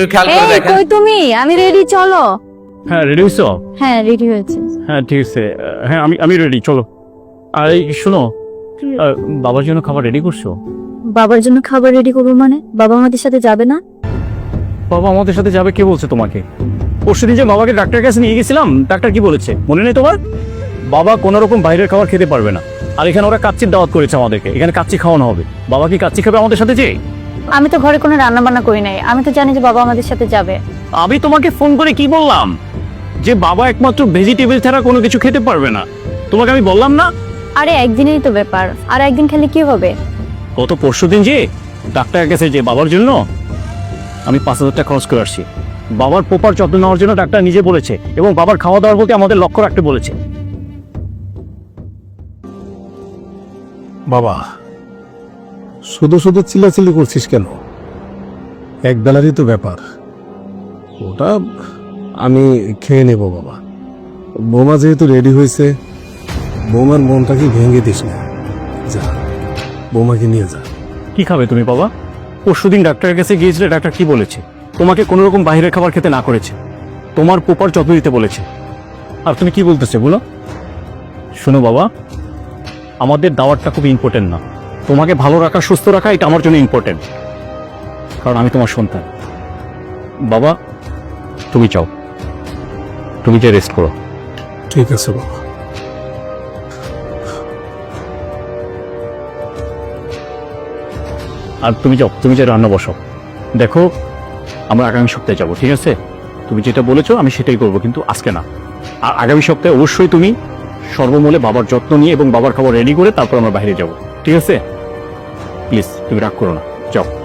এই কই তুমি? আমি রেডি চলো। হ্যাঁ রেডি হইছো হ্যাঁ রেডি হয়েছে। হ্যাঁ ঠিক আছে। হ্যাঁ আমি আমি রেডি চলো। আর এই শোনো বাবার জন্য খাবার রেডি করছ? বাবার জন্য খাবার রেডি করব মানে? বাবা আমাদের সাথে যাবে না? বাবা আমাদের সাথে যাবে কে বলছে তোমাকে? পরশু দিন যে বাবাকে ডাক্তার কাছে নিয়ে গেছিলাম ডাক্তার কি বলেছে? মনে নেই তোমার? বাবা কোনো রকম বাইরের খাবার খেতে পারবে না। আর এখানে ওরা কাচ্চির দাওয়াত করেছে আমাদেরকে। এখানে কাচ্চি খাওয়ানো হবে। বাবা কি কাচ্চি খাবে আমাদের সাথে যে? আমি তো ঘরে কোনো রান্না বান্না করি নাই। আমি তো জানি যে বাবা আমাদের সাথে যাবে। আমি তোমাকে ফোন করে কি বললাম? যে বাবা একমাত্র ভেজিটেবল ছাড়া কোনো কিছু খেতে পারবে না। তোমাকে আমি বললাম না? আরে একদিনেই তো ব্যাপার। আর একদিন খেলে কি হবে? গত পরশু দিন যে ডাক্তারের কাছে যে বাবার জন্য আমি পাঁচ হাজার টাকা খরচ করে আসছি। বাবার প্রপার যত্ন নেওয়ার জন্য ডাক্তার নিজে বলেছে এবং বাবার খাওয়া দাওয়ার প্রতি আমাদের লক্ষ্য রাখতে বলেছে। বাবা শুধু শুধু চিল্লাচিল্লি করছিস কেন? এক বেলারই তো ব্যাপার। ওটা আমি খেয়ে নেব বাবা। বোমা যেহেতু রেডি হয়েছে, বৌমার মনটাকে ভেঙে দিস না? যা, বৌমাকে নিয়ে যা। কি খাবে তুমি বাবা? পরশু দিন ডাক্তারের কাছে গিয়েছিলে, ডাক্তার কি বলেছে? তোমাকে কোনো রকম বাইরের খাবার খেতে না করেছে। তোমার প্রপার যত্ন দিতে বলেছে। আর তুমি কি বলতেছে বলো? শোনো বাবা, আমাদের দাওয়াতটা খুব ইম্পর্টেন্ট না। তোমাকে ভালো রাখা সুস্থ রাখা এটা আমার জন্য ইম্পর্টেন্ট কারণ আমি তোমার সন্তান। বাবা তুমি চাও তুমি যে রেস্ট করো। ঠিক আছে বাবা। আর তুমি যাও তুমি যে রান্না বসো দেখো আমরা আগামী সপ্তাহে যাব ঠিক আছে? তুমি যেটা বলেছ আমি সেটাই করব কিন্তু আজকে না। আর আগামী সপ্তাহে অবশ্যই তুমি সর্বমূলে বাবার যত্ন নিয়ে এবং বাবার খাবার রেডি করে তারপর আমরা বাইরে যাব ঠিক আছে? প্লিজ তুমি রাগ করো না। যাও।